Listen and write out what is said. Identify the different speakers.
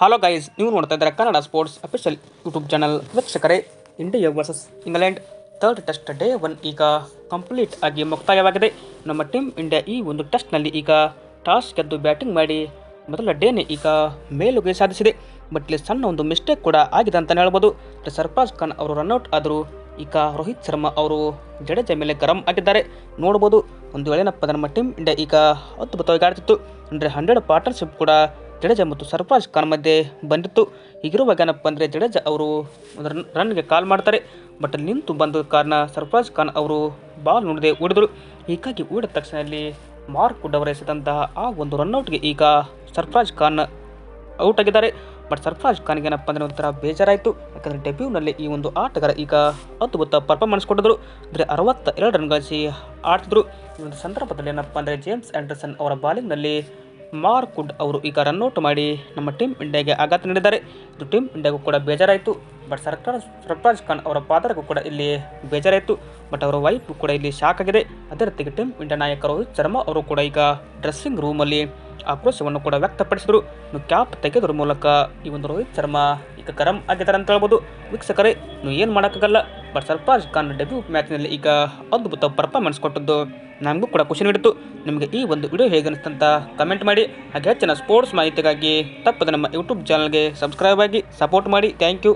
Speaker 1: Hello guys ನೀವು ನೋಡ್ತಾ ಇದ್ದಾರೆ Kannada sports official YouTube channel ವೀಕ್ಷಕರೇ India versus England third test day one ಈಗ ಕಂಪ್ಲೀಟ್ ಆಗಿ ಮುಕ್ತಾಯವಾಗಿದೆ. ನಮ್ಮ ಟೀಮ್ ಇಂಡಿಯಾ ಈ ಒಂದು ಟೆಸ್ಟ್ನಲ್ಲಿ ಈಗ ಟಾಸ್ ಗೆದ್ದು ಬ್ಯಾಟಿಂಗ್ ಮಾಡಿ ಮೊದಲ ಡೇನೇ ಈಗ ಮೇಲುಗೈ ಸಾಧಿಸಿದೆ. ಬಟ್ ಇಲ್ಲಿ ಸಣ್ಣ ಒಂದು ಮಿಸ್ಟೇಕ್ ಕೂಡ ಆಗಿದೆ ಅಂತಲೇ ಹೇಳ್ಬೋದು. ಸರ್ಫರಾಜ್ ಖಾನ್ ಅವರು ರನ್ಔಟ್ ಆದರು ಈಗ ರೋಹಿತ್ ಶರ್ಮಾ ಅವರು ಜಡೇಜ ಮೇಲೆ ಗರಂ ಆಗಿದ್ದಾರೆ. ನೋಡ್ಬೋದು, ಒಂದು ವೇಳೆನಪ್ಪ ನಮ್ಮ ಟೀಮ್ ಇಂಡಿಯಾ ಈಗ ಅದ್ಭುತವಾಗಿ ಆಡ್ತಿತ್ತು. ಅಂದರೆ ಹಂಡ್ರೆಡ್ ಪಾರ್ಟ್ನರ್ಶಿಪ್ ಕೂಡ ಜಡೇಜಾ ಮತ್ತು ಸರ್ಫರಾಜ್ ಖಾನ್ ಮಧ್ಯೆ ಬಂದಿತ್ತು. ಹೀಗಿರುವಾಗ ಏನಪ್ಪ ಅಂದರೆ ಜಡೇಜಾ ಅವರು ರನ್ಗೆ ಕಾಲ್ ಮಾಡ್ತಾರೆ. ಬಟ್ ನಿಂತು ಬಂದ ಕಾರಣ ಸರ್ಫರಾಜ್ ಖಾನ್ ಅವರು ಬಾಲ್ ನೋಡದೆ ಓಡಿದರು. ಹೀಗಾಗಿ ಓಡಿದ ತಕ್ಷಣ ಅಲ್ಲಿ ಮಾರ್ಕ್ ವುಡ್ ಅವರು ಎಸೆದಂತಹ ಆ ಒಂದು ರನ್ಔಟ್ಗೆ ಈಗ ಸರ್ಫರಾಜ್ ಖಾನ್ ಔಟ್ ಆಗಿದ್ದಾರೆ. ಬಟ್ ಸರ್ಫರಾಜ್ ಖಾನ್ಗೆ ಏನಪ್ಪ ಅಂದರೆ ಒಂಥರ ಬೇಜಾರಾಯಿತು. ಯಾಕಂದರೆ ಡೆಬ್ಯೂನಲ್ಲಿ ಈ ಒಂದು ಆಟಗಾರ ಈಗ ಅದ್ಭುತ ಪರ್ಫಾರ್ಮೆನ್ಸ್ ಕೊಟ್ಟಿದ್ರು. ಅಂದರೆ ಅರವತ್ತ ಎರಡು ರನ್ ಗಳಿಸಿ ಆಡ್ತಿದ್ರು. ಈ ಒಂದು ಸಂದರ್ಭದಲ್ಲಿ ಏನಪ್ಪ ಅಂದರೆ ಜೇಮ್ಸ್ ಆ್ಯಂಡರ್ಸನ್ ಅವರ ಬಾಲಿಂಗ್ನಲ್ಲಿ ಮಾರ್ಕ್ ವುಡ್ ಅವರು ಈಗ ರನ್ಔಟ್ ಮಾಡಿ ನಮ್ಮ ಟೀಮ್ ಇಂಡಿಯಾಗೆ ಆಘಾತ ನೀಡಿದ್ದಾರೆ. ಇದು ಟೀಮ್ ಇಂಡಿಯಾಗೂ ಕೂಡ ಬೇಜಾರಾಯಿತು. ಬಟ್ ಸರ್ಕಾರ ಸರ್ಫರಾಜ್ ಖಾನ್ ಅವರ ಪಾದರಿಗೂ ಕೂಡ ಇಲ್ಲಿ ಬೇಜಾರಾಯಿತು. ಬಟ್ ಅವರ ವೈಫ್ ಕೂಡ ಇಲ್ಲಿ ಶಾಕ್ ಆಗಿದೆ. ಅದೇ ರೀತಿಗೆ ಟೀಮ್ ಇಂಡಿಯಾ ನಾಯಕ ರೋಹಿತ್ ಶರ್ಮಾ ಅವರು ಕೂಡ ಈಗ ಡ್ರೆಸ್ಸಿಂಗ್ ರೂಮಲ್ಲಿ ಆಕ್ರೋಶವನ್ನು ಕೂಡ ವ್ಯಕ್ತಪಡಿಸಿದರು. ಇನ್ನು ಕ್ಯಾಪ್ ತೆಗೆದ್ರ ಮೂಲಕ ಈ ಒಂದು ರೋಹಿತ್ ಶರ್ಮಾ ಈಗ ಗರಂ ಆಗಿದ್ದಾರೆ ಅಂತ ಹೇಳ್ಬೋದು. ವೀಕ್ಷಕರೇ ನೀವು ಏನು ಮಾಡೋಕ್ಕಾಗಲ್ಲ. ಬಟ್ ಸರ್ಫರಾಜ್ ಖಾನ್ ಡೆಬ್ಯೂ ಮ್ಯಾಚ್ನಲ್ಲಿ ಈಗ ಅದ್ಭುತ ಪರ್ಫಾರ್ಮೆನ್ಸ್ ಕೊಟ್ಟದ್ದು ನಮಗೂ ಕೂಡ ಖುಷಿ ನೀಡಿತು ನಿಮಗೆ ಈ ಒಂದು ವಿಡಿಯೋ ಹೇಗೆ ಅನಿಸ್ತಂತ ಕಮೆಂಟ್ ಮಾಡಿ. ಹಾಗೆ ಹೆಚ್ಚಿನ ಸ್ಪೋರ್ಟ್ಸ್ ಮಾಹಿತಿಗಾಗಿ ತಪ್ಪದೆ ನಮ್ಮ ಯೂಟ್ಯೂಬ್ ಚಾನಲ್ಗೆ ಸಬ್ಸ್ಕ್ರೈಬ್ ಆಗಿ ಸಪೋರ್ಟ್ ಮಾಡಿ. Thank you